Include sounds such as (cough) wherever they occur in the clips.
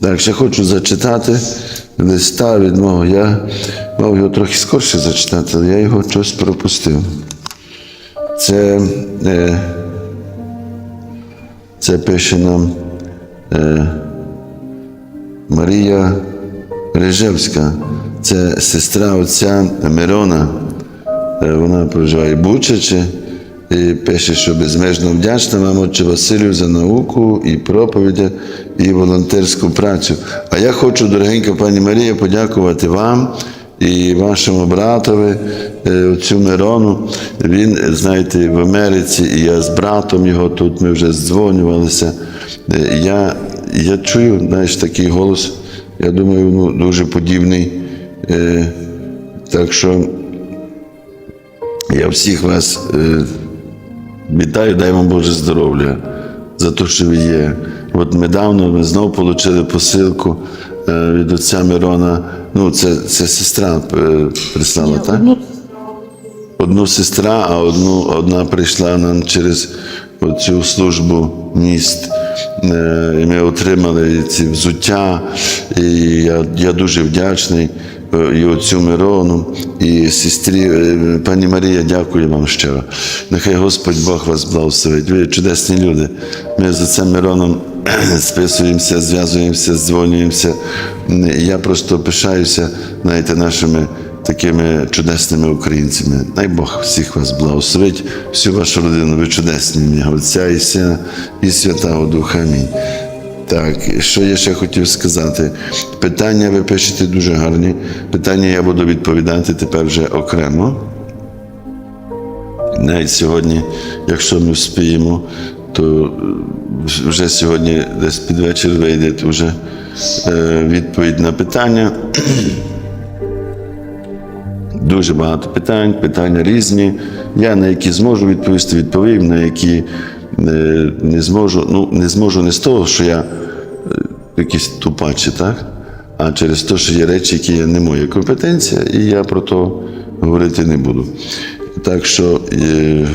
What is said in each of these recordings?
Так, ще хочу зачитати листа від мого. Я мав його трохи скорше зачитати, але я його щось пропустив. Це, е, це пише нам е, Марія Рижевська, це сестра отця Мирона. Е, Вона проживає в Бучачі і пише, що безмежно вдячна вам, отче Василю, за науку і проповіді, і волонтерську працю. А я хочу, дорогенька пані Марія, подякувати вам і вашому братові, отцю Мирону. Він, знаєте, в Америці, і я з братом його тут, ми вже здзвонювалися. Я, я чую, знаєш, такий голос, я думаю, ну, дуже подібний. Так що я всіх вас вітаю, дай вам Боже здоров'я за те, що ви є. От недавно ми знову отримали посилку е, від отця Мирона. Ну, це, це сестра е, прислала, так? Ну, Одну сестра, а одну, одна прийшла нам через цю службу міст. Е, І ми отримали ці взуття. І я, я дуже вдячний і отцю Мирону, і сестрі. Е, Пані Марія, дякую вам щиро. Нехай Господь Бог вас благословить. Ви чудесні люди. Ми з отцем Мироном (clears throat) списуємося, зв'язуємося, дзвонюємося. Я просто пишаюся, знаєте, нашими такими чудесними українцями. Дай Бог всіх вас благословить, всю вашу родину, ви чудесні Отця і Сина, і Святого Духа. Амінь. Так, що я ще хотів сказати? Питання ви пишете дуже гарні. Питання я буду відповідати тепер вже окремо. Навіть сьогодні, якщо ми вспіємо, то е, вже сьогодні десь під вечір вийде вже е, відповідь на питання. (clears throat) Дуже багато питань, питання різні. Я на які зможу відповісти, відповім, на які е, не зможу. Ну, не зможу не з того, що я е, якийсь тупачий, так? А через те, що є речі, які є не моя компетенція, і я про то говорити не буду. Так що, е,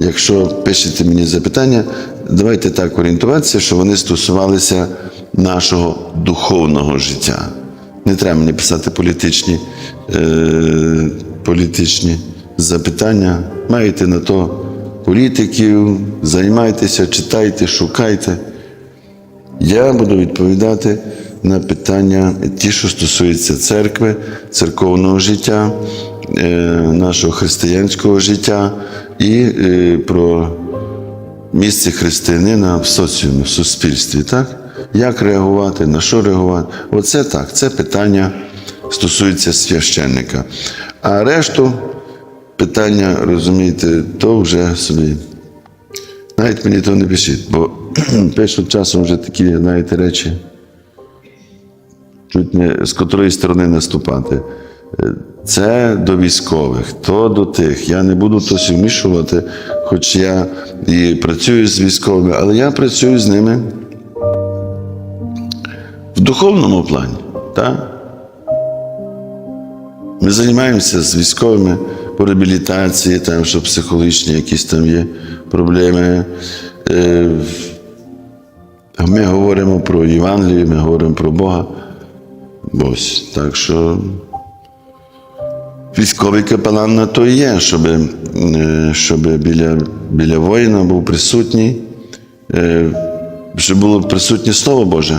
якщо пишете мені запитання, давайте так орієнтуватися, що вони стосувалися нашого духовного життя. Не треба мені писати політичні, е, політичні запитання. Маєте на то політиків, займайтеся, читайте, шукайте. Я буду відповідати на питання, ті, що стосуються церкви, церковного життя, е, нашого християнського життя і е, про місце християнина в соціумі, в суспільстві. Так? Як реагувати, на що реагувати? Оце так, це питання стосується священника. А решту питання, розумієте, то вже собі. Навіть мені то не пишіть, бо (clears throat) пишуть часом вже такі, знаєте, речі, чуть не з котрої сторони наступати. Е, Це до військових, то до тих. Я не буду то вмішувати, хоч я і працюю з військовими, але я працюю з ними в духовному плані. Так? Ми займаємося з військовими по реабілітації, там, що психологічні якісь там є проблеми. Е, Ми говоримо про Євангелію, ми говоримо про Бога. Ось. Так що військовий капелан на то і є, щоб, е, щоб біля, біля воїна був присутній, е, щоб було присутнє Слово Боже.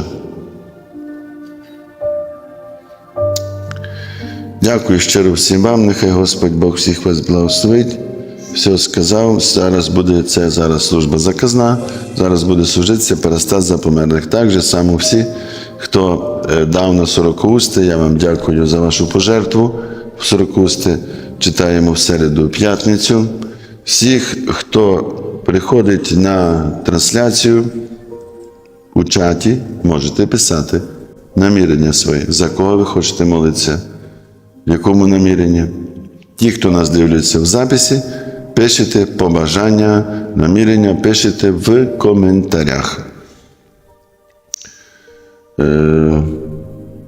Дякую щиро всім вам. Нехай Господь Бог всіх вас благословить. Все сказав. Зараз буде це зараз служба заказна. Зараз буде служитися Парастас за померлих. Так же само всі, хто е, дав на сорокоусти, я вам дякую за вашу пожертву. В сорокоусти читаємо в середу п'ятницю. Всіх, хто приходить на трансляцію у чаті, можете писати намірення свої, за кого ви хочете молитися в якому наміренні. Ті, хто нас дивляться в записі, пишете побажання, намірення, пишете в коментарях. Е,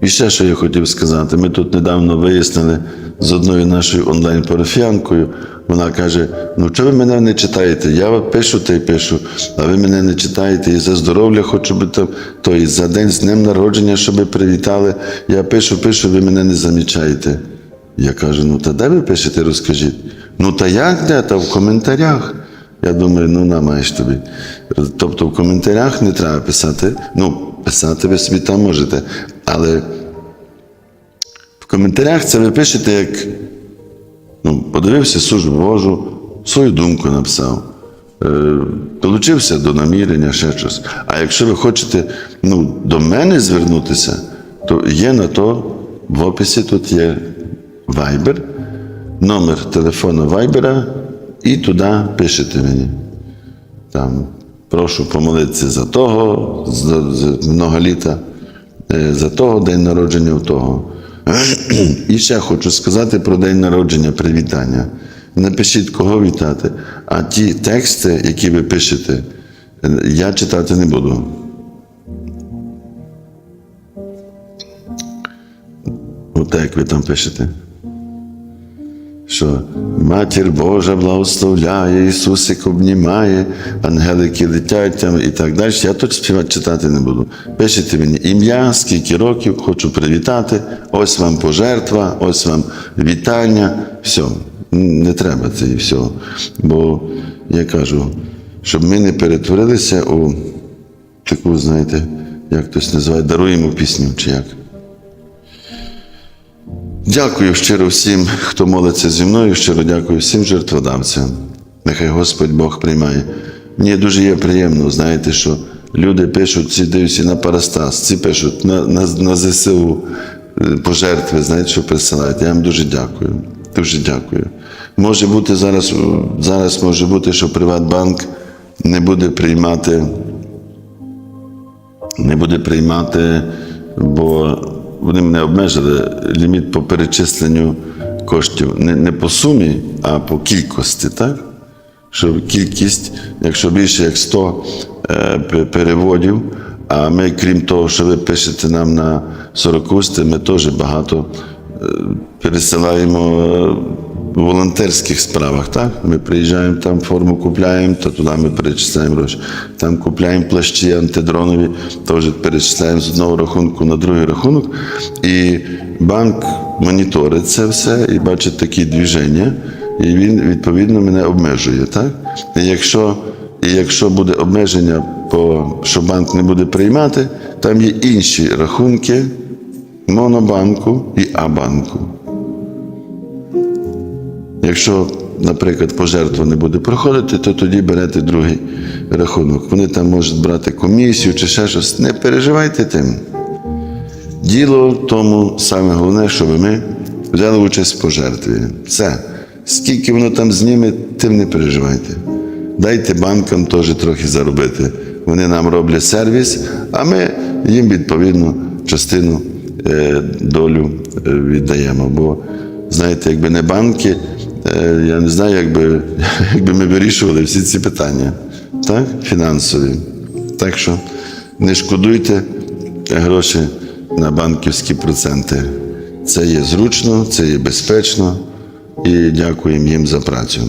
і ще що я хотів сказати. Ми тут недавно вияснили з одною нашою онлайн-парафіянкою, Вона каже: ну чого ви мене не читаєте? Я пишу та й пишу, а ви мене не читаєте. І за здоров'я хочу би то, то і за день з днем народження, щоб привітали. Я пишу, пишу, ви мене не замічаєте. Я кажу, ну та де ви пишете, розкажіть. Ну та як де? Та в коментарях. Я думаю, ну на маєш тобі. Тобто в коментарях не треба писати. Ну, писати ви собі там можете. Але в коментарях це ви пишете як ну, подивився службу Божу, свою думку написав. Е, долучився до намірення, ще щось. А якщо ви хочете ну, до мене звернутися, то є на то в описі тут є Viber, номер телефону Viber, і туди пишете мені. Там, прошу помолитися за того, за, за много літа, е, за того день народження в того. І ще хочу сказати про день народження, привітання. Напишіть, кого вітати. А ті тексти, які ви пишете, я читати не буду. Отак, як ви там пишете. Що Матір Божа благословляє, Ісусик обнімає, ангелики летять там і так далі. Я тут співати читати не буду. Пишете мені ім'я, скільки років, хочу привітати. Ось вам пожертва, ось вам вітання. Все, не треба це і все. Бо я кажу, щоб ми не перетворилися у таку, знаєте, як хтось називає, даруємо пісню чи як. Дякую щиро всім, хто молиться зі мною. Щиро дякую всім жертводавцям. Нехай Господь Бог приймає. Мені дуже є приємно, знаєте, що люди пишуть, ці дивляться на Парастас, ці пишуть на, на, на ЗСУ е, пожертви, знаєте, що присилають. Я вам дуже дякую. Дуже дякую. Може бути зараз, зараз може бути, що Приватбанк не буде приймати не буде приймати, бо вони мене обмежили ліміт по перечисленню коштів не, не по сумі, а по кількості, так? Що кількість, якщо більше як 100 е, переводів, а ми, крім того, що ви пишете нам на 40 усти, ми теж багато е, пересилаємо е, волонтерських справах. Так? Ми приїжджаємо там форму купляємо, то туди ми перечисляємо гроші. Там купляємо плащі антидронові, теж перечисляємо з одного рахунку на другий рахунок. І банк моніторить це все і бачить такі движення, і він відповідно мене обмежує. Так? І якщо, і якщо буде обмеження, по, що банк не буде приймати, там є інші рахунки Монобанку і А-банку. Якщо, наприклад, пожертва не буде проходити, то тоді берете другий рахунок. Вони там можуть брати комісію чи ще щось. Не переживайте тим. Діло в тому саме головне, щоб ми взяли участь в пожертві. Все. Скільки воно там зніме, тим не переживайте. Дайте банкам теж трохи заробити. Вони нам роблять сервіс, а ми їм відповідно частину е, долю е, віддаємо. Бо, знаєте, якби не банки, я не знаю, якби, (laughs) якби ми вирішували всі ці питання, так? фінансові. Так що не шкодуйте гроші на банківські проценти. Це є зручно, це є безпечно і дякуємо їм за працю.